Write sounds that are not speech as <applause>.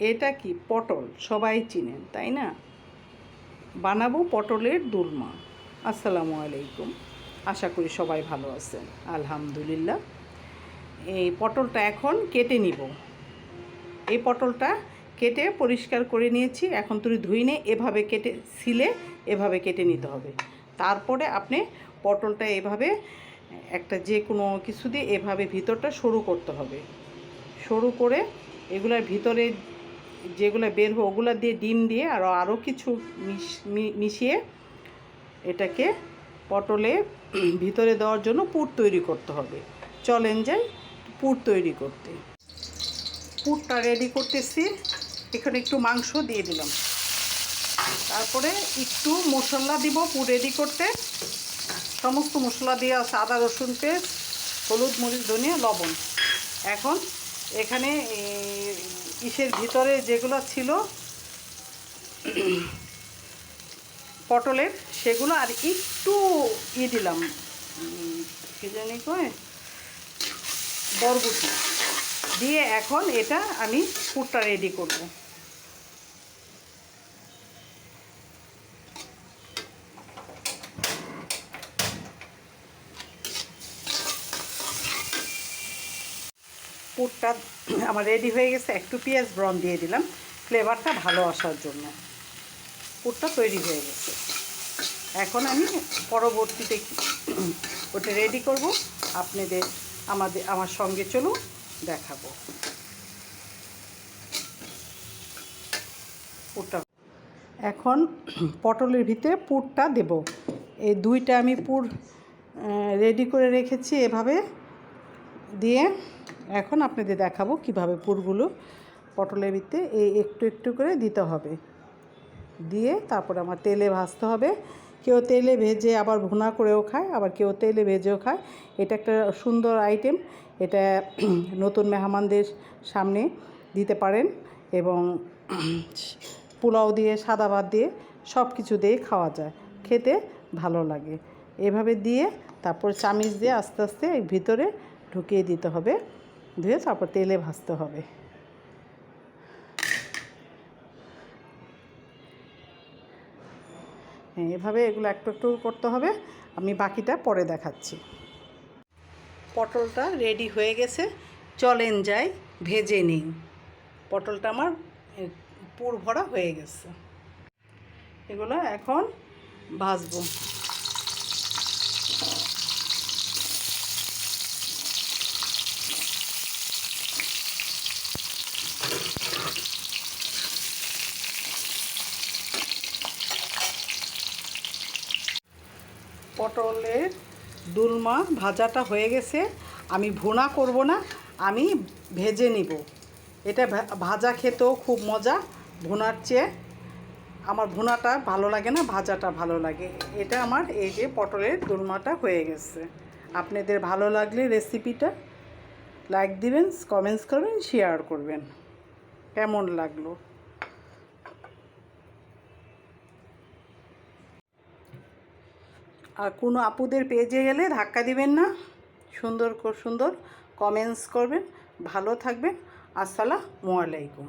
এটা কি পটল? সবাই চিনেন, তাই না? বানাবো পটলের দুলমা। আসসালামু আলাইকুম। আশা করি সবাই ভালো আছেন। আলহামদুলিল্লাহ। এই পটলটা এখন কেটে নিব। এই পটলটা কেটে পরিষ্কার করে নিয়েছি। এখন তুমি ধুইনে এভাবে কেটে সিলে এভাবে কেটে নিতে হবে। তারপরে আপনি পটলটা এভাবে, একটা যে কোনো কিছু দিয়ে এভাবে ভিতরটা সরু করতে হবে। সরু করে এগুলার ভিতরে যেগুলো বের হবে ওগুলো দিয়ে ডিম দিয়ে আর আরও কিছু মিশিয়ে এটাকে পটলে ভিতরে দেওয়ার জন্য পুর তৈরি করতে হবে। চলেন যাই পুর তৈরি করতে। পুরটা রেডি করতেছি। এখানে একটু মাংস দিয়ে দিলাম। তারপরে একটু মশলা দিব পুর রেডি করতে। সমস্ত মশলা দিয়ে আছে, আদা রসুন পেস্ট, হলুদ, মরিচ, ধনিয়া, লবণ। এখন এখানে ইসের ভিতরে যেগুলো ছিল, পটলের, সেগুলো আর একটু ই দিলাম কী জানি কয়, বরবটি। দিয়ে এখন এটা আমি পুরটা রেডি করব। পুরটা <clears throat> আমার রেডি হয়ে গেছে। একটু পেঁয়াজ ব্রন দিয়ে দিলাম। ফ্লেভারটা ভালো আসার জন্য। পুরটা তৈরি হয়ে গেছে। এখন আমি পরবর্তীতে <clears throat> ওটা রেডি করব। আপনাদের, আমাদের, আমার সঙ্গে চলুন, দেখাবো। পুরটা এখন <clears throat> পটলের ভিতরে পুরটা দেব। এই দুইটা আমি পুর রেডি করে রেখেছি এভাবে। দিয়ে এখন আপনাদের দেখাবো কীভাবে পুরগুলো পটলের ভিতরে এই একটু একটু করে দিতে হবে। দিয়ে তারপরে আমার তেলে ভাজতে হবে। কেউ তেলে ভেজে আবার ভুনা করেও খায়, আবার কেউ তেলে ভেজেও খায়। এটা একটা সুন্দর আইটেম এটা <clears throat> নতুন মেহমানদের সামনে দিতে পারেন এবং <clears throat> পোলাও দিয়ে, সাদা ভাত দিয়ে সব কিছু দিয়ে খাওয়া যায়। খেতে ভালো লাগে। এভাবে দিয়ে তারপর চামিচ দিয়ে আস্তে আস্তে ভিতরে ঢুকিয়ে দিতে হবে, ধুয়ে তারপর তেলে ভাজতে হবে। হ্যাঁ এভাবে এগুলো একটু একটু করতে হবে। আমি বাকিটা পরে দেখাচ্ছি। পটলটা রেডি হয়ে গেছে, চলেন যাই, ভেজে নিই। পটলটা আমার পুর ভরা হয়ে গেছে। এগুলো এখন ভাজবো। পটলের দুলমা ভাজাটা হয়ে গেছে। আমি ভুনা করব না, আমি ভেজে নিব। এটা ভাজা খেতেও খুব মজা ভুনার চেয়ে। আমার ভুনাটা ভালো লাগে না, ভাজাটা ভালো লাগে। এটা আমার এই যে পটলের দুলমাটা হয়ে গেছে। আপনাদের ভালো লাগলে রেসিপিটা লাইক দিবেন, কমেন্টস করবেন, শেয়ার করবেন। কেমন লাগল? আর কোনো আপুদের পেজে গেলে ধাক্কা দিবেন না। সুন্দর সুন্দর কমেন্টস করবেন। ভালো থাকবেন। আসসালামু আলাইকুম।